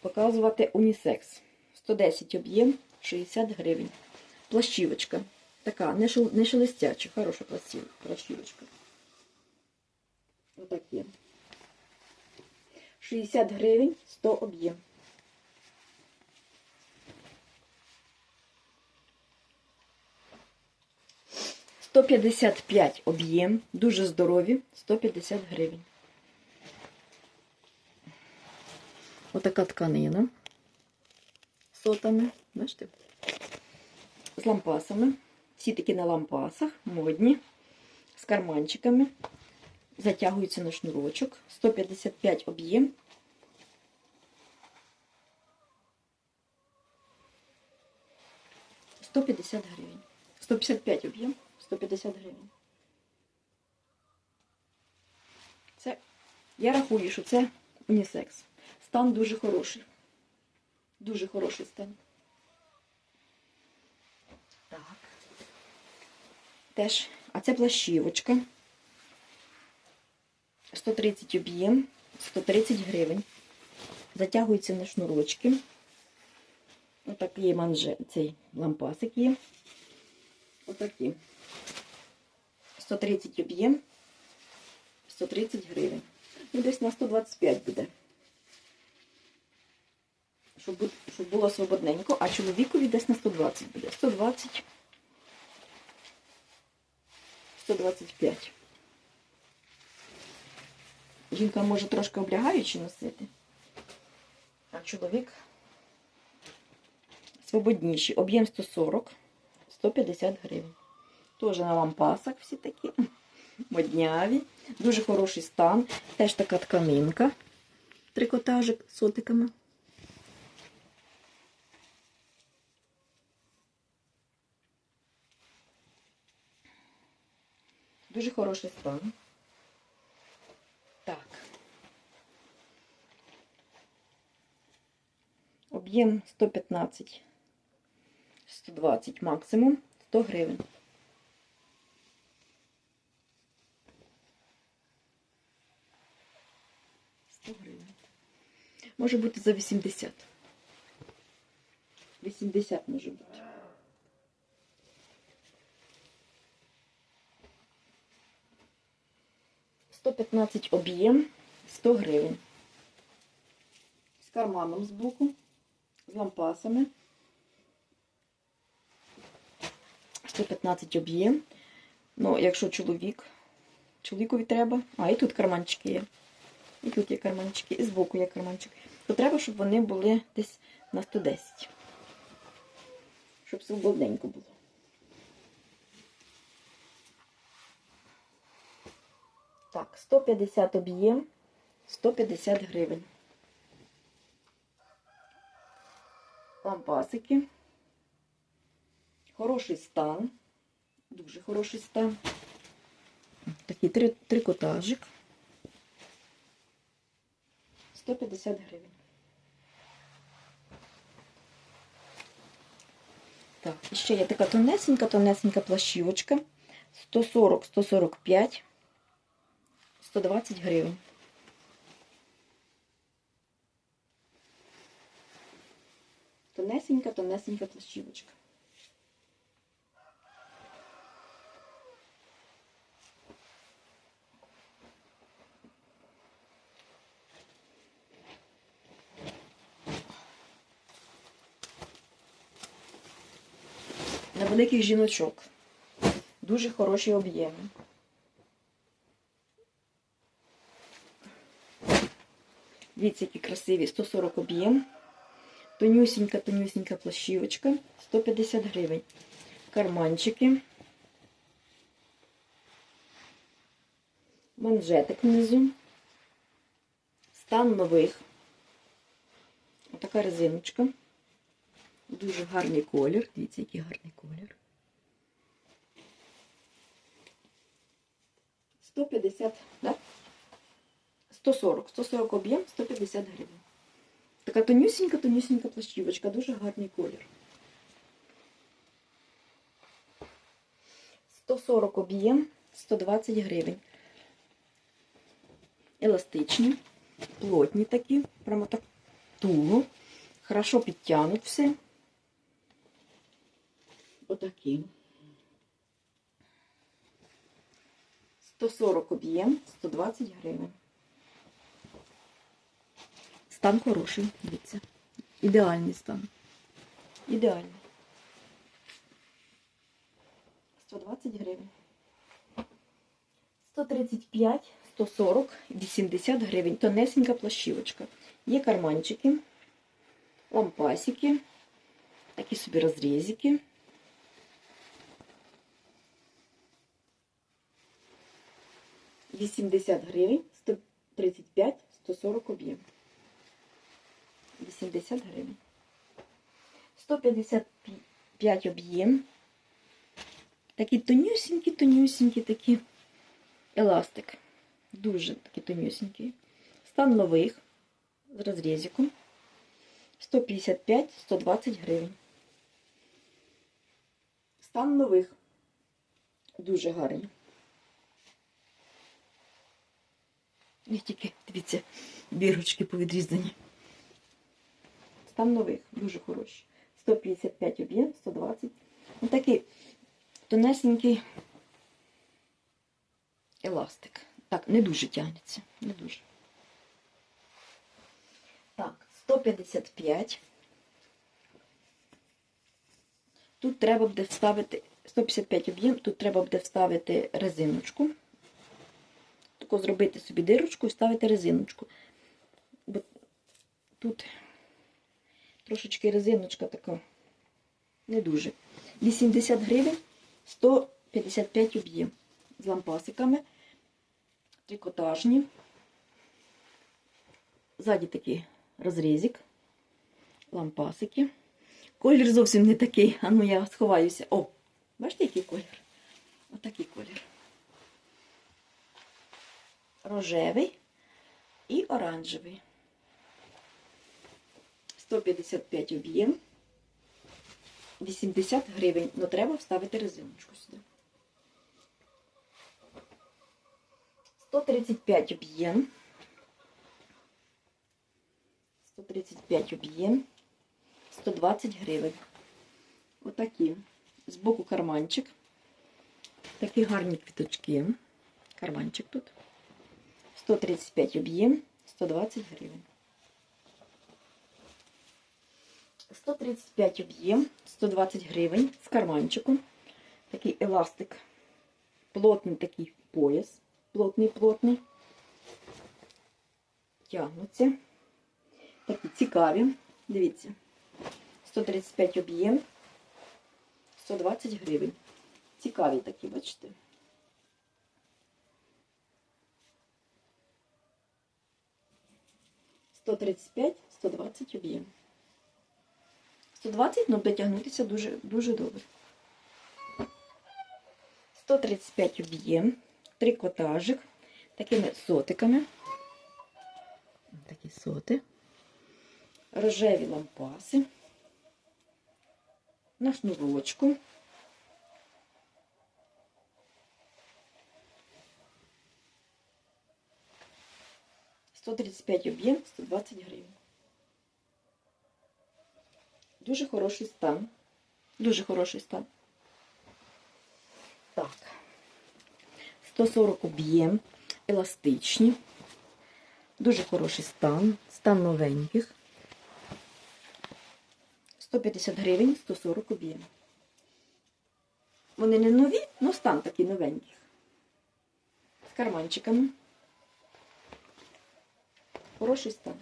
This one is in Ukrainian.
Показувати унісекс. 110 об'єм, 60 гривень. Плащівочка. Така, не, шел, не шелестяча, хороша плащівочка. Отак є. 60 гривень, 100 об'єм. Сто п'ятдесят п'ять об'єм, дуже здорові, 150 гривень. Отака тканина сотами, бачите? З лампасами. Всі такі на лампасах, модні, з карманчиками. Затягуються на шнурочок. 155 об'єм. Сто п'ятдесят гривень. 155 об'єм, 150 гривень. Це, я рахую, що це унісекс. Стан дуже хороший. Дуже хороший стан. Так. Теж, а це плащівочка. 130 об'єм, 130 гривень. Затягується на шнурочки. Отакий манже, цей лампасик є. Отакі. 130 об'єм, 130 гривень. Ну, десь на 125 буде. Щоб, щоб було свободненько, а чоловікові десь на 120 буде. 120. 125. Жінка може трошки облягаючи носити, а чоловік свободніший. Об'єм 140, 150 гривень. Теж на лампасах всі такі модняві. Дуже хороший стан. Теж така тканинка. Трикотажик з сотиками. Дуже хороший стан. Так. Об'єм 115, 120 максимум, 100 гривень. Може бути за 80. 80 може бути. Сто п'ятнадцять об'єм, 100 гривень. З карманом збоку, з лампасами. 115 об'єм. Ну, якщо чоловік, чоловікові треба. А, і тут карманчики є. І тут є карманчики, і збоку є карманчик. То треба, щоб вони були десь на 110. Щоб свободненько було. Так, 150 об'єм, 150 гривень. Лампасики. Хороший стан. Дуже хороший стан. Такий три, трикотажик. 150 гривень. Так, ще є така тонесенька, тонесенька плащівочка. 140-145, 120 гривень. Тонесенька, тонесенька плащівочка. На великих жіночок. Дуже хороші об'єми. Дивіться, які красиві. 140 об'єм. Тонюсінька, тонюсінька плащівочка. 150 гривень. Карманчики. Манжетик внизу. Стан нових. Отака резиночка. Дуже гарний колір. Дивіться, який гарний колір. 150, да? 140. 140 об'єм, 150 гривень. Така тонюсінька, тонюсінька плащівочка, дуже гарний колір. 140 об'єм, 120 гривень. Еластичні, плотні такі, прямо так туго, хорошо підтягнуть все. Отакі. 140 об'єм, 120 гривень. Стан хороший, дивіться. Ідеальний стан. Ідеальний. 120 гривень. 135, 140, 80 гривень. Тонесенька плащівочка. Є карманчики, лампасики, такі собі розрізики. Вісімдесят гривень, 135, 140 об'єм. 80 гривень. 155 об'єм. Такі тонюсінькі, тонюсінькі такі еластик. Дуже такі тонюсінькі. Стан нових з розрізиком. 155-120 гривень. Стан нових. Дуже гарний. Не тільки, дивіться, бірочки повідрізані. Стан нових, дуже хороші. 155 об'єм, 120. Ось такий тонесенький еластик. Так, не дуже тягнеться. Не дуже. Так, 155. Тут треба буде вставити 155 об'єм, тут треба буде вставити резиночку. Тако зробити собі дирочку і вставити резиночку. Бо тут трошечки резиночка така не дуже. 80 гривень, 155 об'єм з лампасиками, трикотажні. Ззаді такий розрізик, лампасики. Колір зовсім не такий. А ну я сховаюся. О, бачите, який колір? Отакий колір. Рожевий і оранжевий. 155 об'єм. 80 гривень. Ну треба вставити резиночку сюди. 135 об'єм. 135 об'єм. 120 гривень. Отакі. Збоку карманчик. Такі гарні квіточки. Карманчик тут. 135 об'єм, 120 гривень. 135 об'єм, 120 гривень з карманчиком. Такий еластик. Плотний такий пояс. Плотний, плотний. Тягнуться. Такі цікаві. Дивіться. 135 об'єм, 120 гривень. Цікаві такі, бачите? Сто тридцять п'ять, сто двадцять об'єм. 120, ну дотягнутися дуже, дуже добре. 135 об'єм, трикотажик, такими сотиками. Такі соти. Рожеві лампаси. На шнурочку. Сто тридцять п'ять об'єм, 120 гривень. Дуже хороший стан. Дуже хороший стан. Так. 140 об'єм, еластичні. Дуже хороший стан. Стан новеньких. 150 гривень, 140 об'єм. Вони не нові, але стан такий новеньких. З карманчиками. Хороший стан.